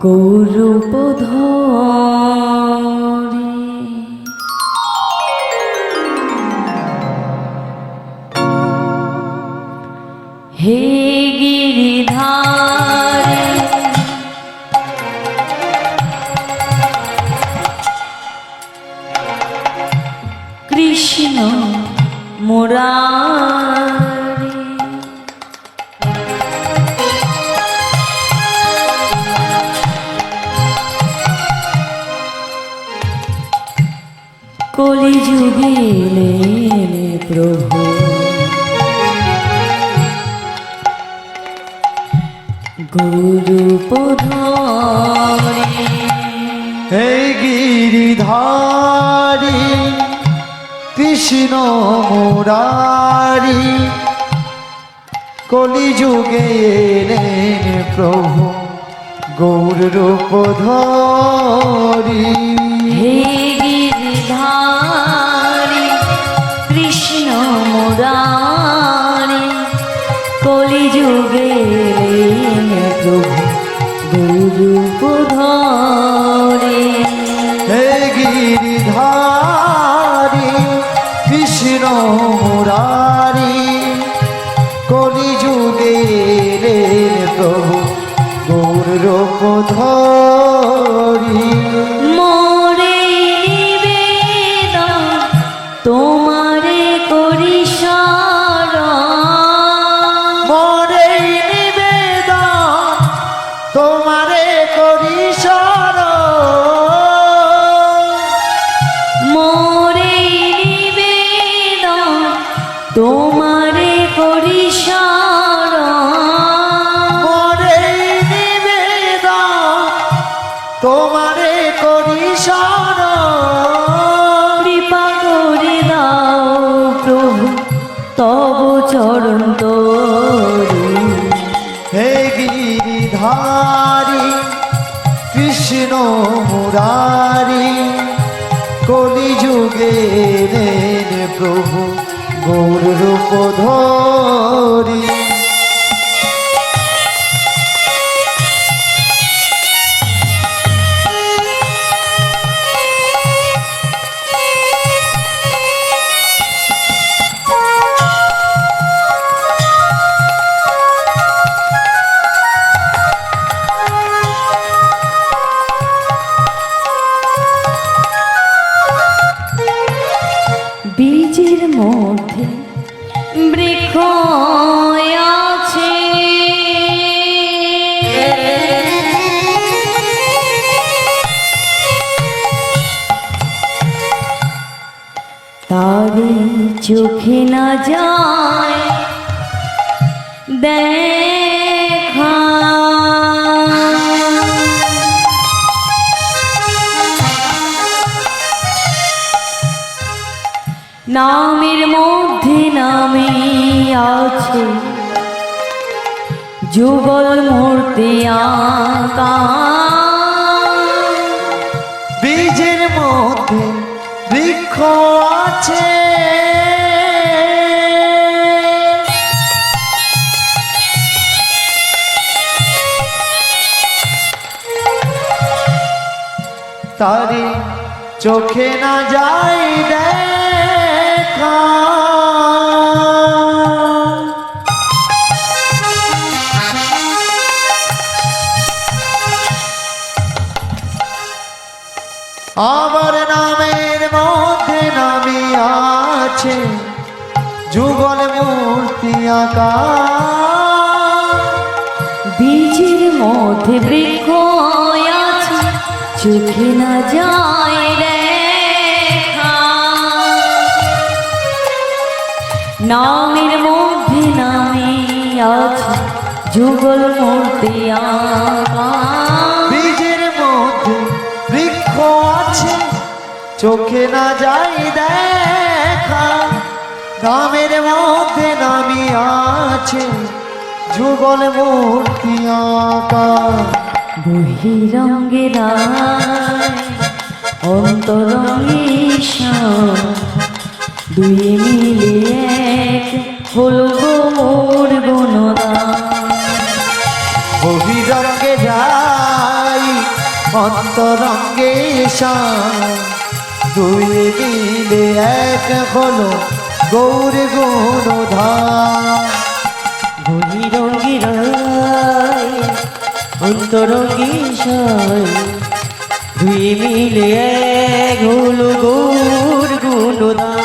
গৌরূপ ধরে হে গিরিধারে কৃষ্ণ মুরারি কলিযুগে এলেন প্রভু। গুরু হে গিরিধারী কৃষ্ণ মুরারি কলিযুগে এলেন প্রভু গৌর রূপ ধরি হে গিরিধারি মুরারি কলিযুগে প্রভু গুরু ধরে হে গিরিধারী কৃষ্ণ মুরারি কলিযুগে প্রভু গৌর রূপ ধরি মুরারি কলিযুগে রে প্রভু গৌর রূপ ধরি। মধ্যে বৃক্ষ আছে। তারে চোখে না যায় দেখা। নামে আছে। যুগল মূর্তি আঁকা বীজের মধ্যে বৃক্ষ আছে। তারি চোখে না যাই দেখা। আমার নামের মধ্যে নামি আছে যুগল মূর্তি আঁকা বীজের মধ্যে বৃক্ষ আছে, চোখে না যায় রে নামের মধ্যে নামে আছে, যুগল মূর্তি আঁকা চোখে না যাই দেখা নামের মধ্যে নামি আছে যুগল মূর্তি আঁকা। বহিরঙ্গে রায় অন্তরঙ্গে দুই মিলে এক হলো মোর বহিরঙ্গে যাই অন্তরঙ্গে শান। দুই মিলে এক হলো গৌর গুণধাম। বহিরঙ্গে রায় অন্তরঙ্গে দুই মিলে এক হলো গৌর গুণদান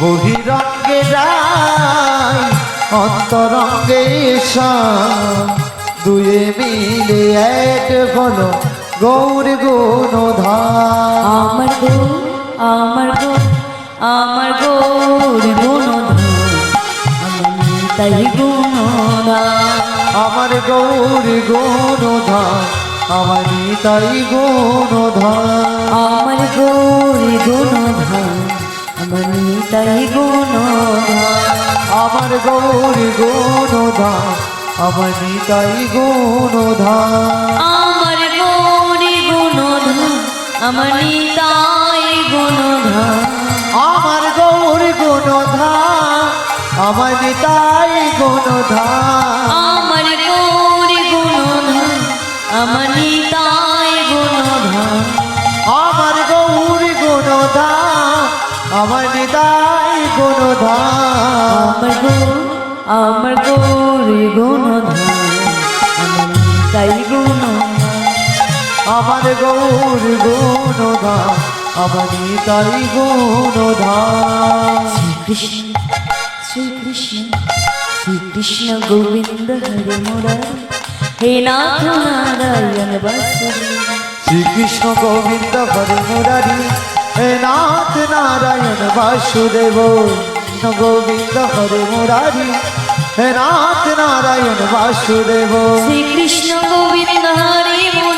বহিরঙ্গে যাই অন্তরঙ্গে দুয়ে মিলে এক হলো গৌর গুণধাম। আমার গো আমার গো আমার গৌর গুণধাম। আমি তাই গুণধাম আমার গৌর গুণধাম আমার নিতাই গুণধাম। আমার গৌর গুণধাম আমার তাই গুণধাম। আমার গৌর গুণধাম আমার গৌর গুণধাম। আমার তাই গুণধাম আমার গৌর গুণধাম আমার নিতাই গুণধাম আমার গৌর গুণধাম আমার তাই গুণধাম আমার গৌর গুণধাম আমার নিতাই গুণধাম আমার গৌর আমার গৌর গুণধাম আমার গৌর গুণধাম আমার নিতাই গুণধাম কৃষ্ণ শ্রীকৃষ্ণ শ্রীকৃষ্ণ গোবিন্দ হরে মুরারি। হে নাথ নারায়ণ বাসুদেব। শ্রীকৃষ্ণ গোবিন্দ হরে মুরারি। হে নাথ নারায়ণ বাসুদেব। কৃষ্ণ গোবিন্দ হরে মুরারি। হে নাথ নারায়ণ বাসুদেব। শ্রীকৃষ্ণ গোবিন্দ হরে মুরারি।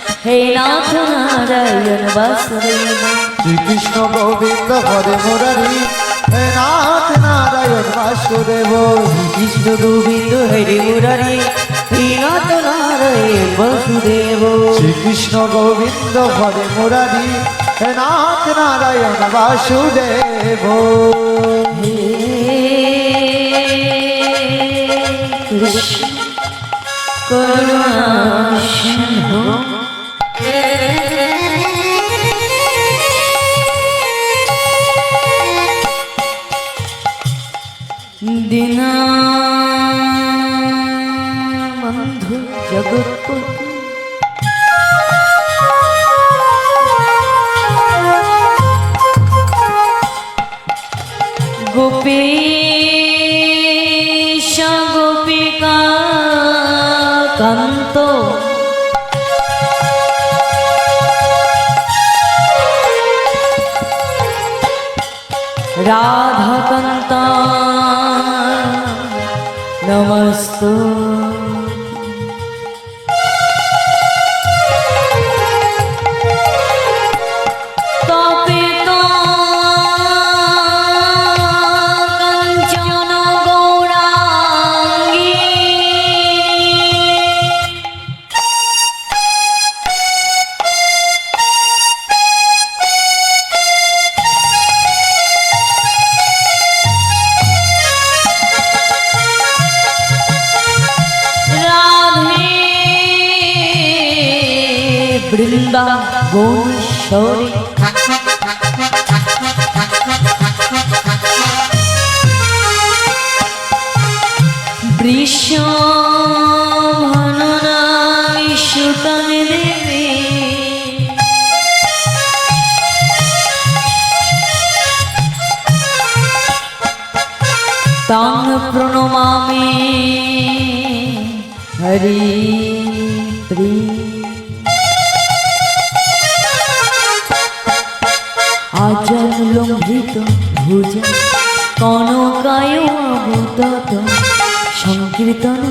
হে নাথ নারায়ণ বাসুদেব শ্রীকৃষ্ণ গোবিন্দ হরে মুরারি। হে নাথ নারায়ণ বাসুদেব কৃষ্ণ গোবিন্দ হরে মুরারি। হে নাথ নারায়ণ বাসুদেব শ্রীকৃষ্ণ গোবিন্দ হরে মুরারি। হে নাথ নারায়ণ বাসুদেব কৃষ্ণ। করুণা দীনা বন্ধু জগৎপতি গোপীশ গোপিকা কান্ত রাধাকান্ত নমস্তু তপিত বৃন্দাবনেশ্বরী বৃষভননামি সুতনে দেবী তাং প্রণমামি। হরি প্রিয় আজন লম্ভিত ভুজ, কনকায় অবতত সংকীর্তন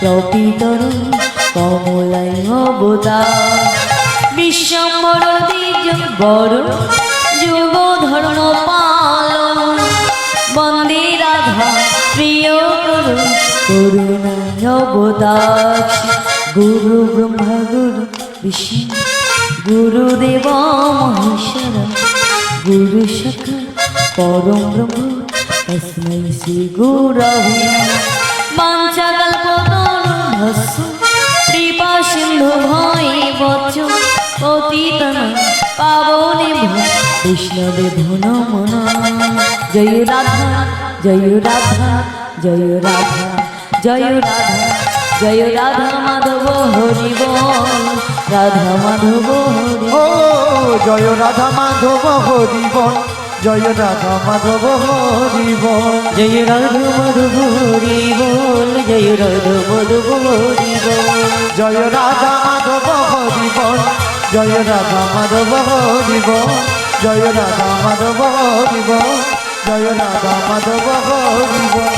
প্রপিতর কমলায় অবতার বিশ্বম্বর দ্বিজ বড় যুগ ধর্ম পালন, বন্দে রাধা প্রিয় করু করুণায় অবতার গুরু ব্রহ্মা, গুরু বিষ্ণু গুরুদেব মহেশ্বর গুরু সখা পরম ব্রহ্ম তস্मै শ্রী গুরবে বাঞ্ছাকল্পতরুভস্য কৃপা সিন্ধু ভয় বচ্চ পতিতন পাবনে কৃষ্ণদেব নমন জয় রাধা জয় রাধা জয় রাধা জয় রাধা জয় রাধা মাধব হরি বল রাধা মাধব হরি জয় রাধা মাধব হরিবন জয় রাধা মাধব হরিবন জয় রাধা মাধব হরি বল জয় রাধা মাধব হরি বল জয় রাধা মাধব হরিবন জয় রাধা মাধব হরিবন জয় রাধা মাধব হরিবন জয় রাধা মাধব হরিবন